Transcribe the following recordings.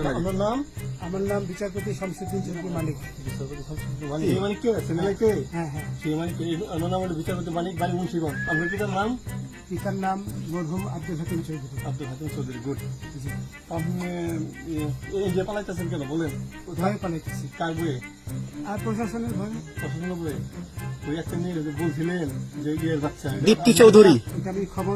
আমার। আমার নাম? আমার নাম বিচারপতি শামসুদ্দিন চৌধুরী মানিক মানে এই মানে কে? কে হ্যাঁ হ্যাঁ। মানে কে? আমার নাম বিচারপতি মানিক বাড়ি মুন্সিগঞ্জ। আপনার পিতার নাম? পিতার নাম মরহুম আব্দুল হাকিম চৌধুরী। আব্দুল হাকিম চৌধুরী গুড আপনি এই যে পালাইতেছেন কেন বলেন? ভয়ে পালাইতেছি। কার বইয়ে আর প্রশাসনের ভয়ে। পছন্দ বইয়ে ওই যে বলছিলেন যে ইয়ের বাচ্চা দীপ্তি চৌধুরী। এটা আমি খবর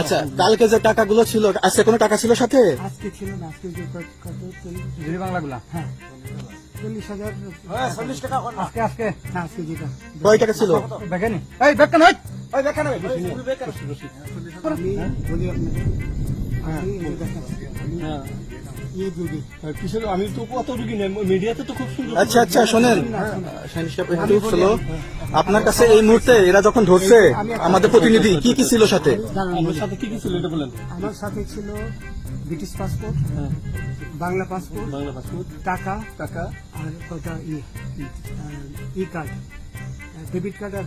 আচ্ছা কালকে যে টাকাগুলো ছিল আজকে কোনো টাকা ছিল সাথে? আজকে ছিল না আজকে যে কত বাংলাগুলা? হ্যাঁ। চল্লিশ হাজার চল্লিশ টাকা আজকে আজকে। হ্যাঁ আজকে যেটা। কয় টাকা ছিল? দেখেনি এই দেখেন ওই ওই দেখেন ওই আমি তো কত রুগী নেই। মিডিয়াতে তো খুব সুন্দর আচ্ছা আচ্ছা শোনেন। আপনার কাছে এই মুহূর্তে এরা যখন ধরছে আমাদের প্রতিনিধি কি কি ছিল সাথে? আমার সাথে কি কি ছিল এটা বলেন। আমার সাথে ছিল ব্রিটিশ পাসপোর্ট হ্যাঁ। Bangla passport Bangla passport. টাকা টাকা। আর কটা ই কার্ড ডেবিট কার্ড আর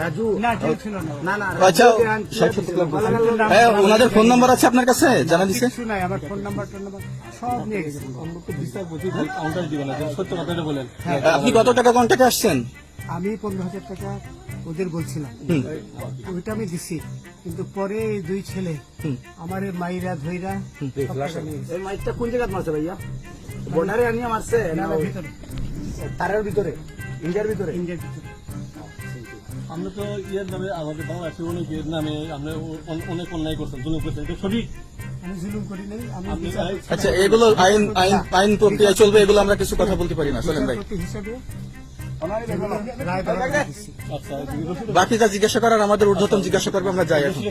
রাজু না না। না না আচ্ছা। হ্যাঁ ওনাদের ফোন নাম্বার আছে আপনার কাছে? জানা দিছে নাই আমার ফোন নাম্বার টোন নাম্বার সব নিয়ে গেছে আমরা তো বিচারপতি ভাই কাউন্টার দিবেন না সত্য কথাটা বলেন। আপনি কত টাকা কন্ট্যাক্টে আসছেন? আমি পনেরো হাজার টাকা ওদের বলছিলাম। ওইটা আমি দিছি কিন্তু পরে দুই ছেলে হুম। আমার মাইরা ধইরা। এই মাইকটা কোন জায়গায় মারছে ভাইয়া? বর্ডারে আনিয়ে মারছে তারের ভিতরে? ইন্ডিয়ার ভিতরে? ইন্ডিয়ার ভিতরে। আমরা তো ইয়ের নামে আমাদের বাংলাদেশে ইয়ের নামে আমরা অনেক অন্যায় করছেন জুলুম করছেন এটা সঠিক? আমি জুলুম করি নাই আমি আপনি বিচার- আচ্ছা এগুলো আইন আইন আইন প্রক্রিয়া চলবে এগুলো আমরা কিছু কথা বলতে পারি না চলেন ভাই। আচ্ছা রসিদ বাকি যা জিজ্ঞাসা করার আমাদের ঊর্ধ্বতন জিজ্ঞাসা করবে আমরা যাই এখন।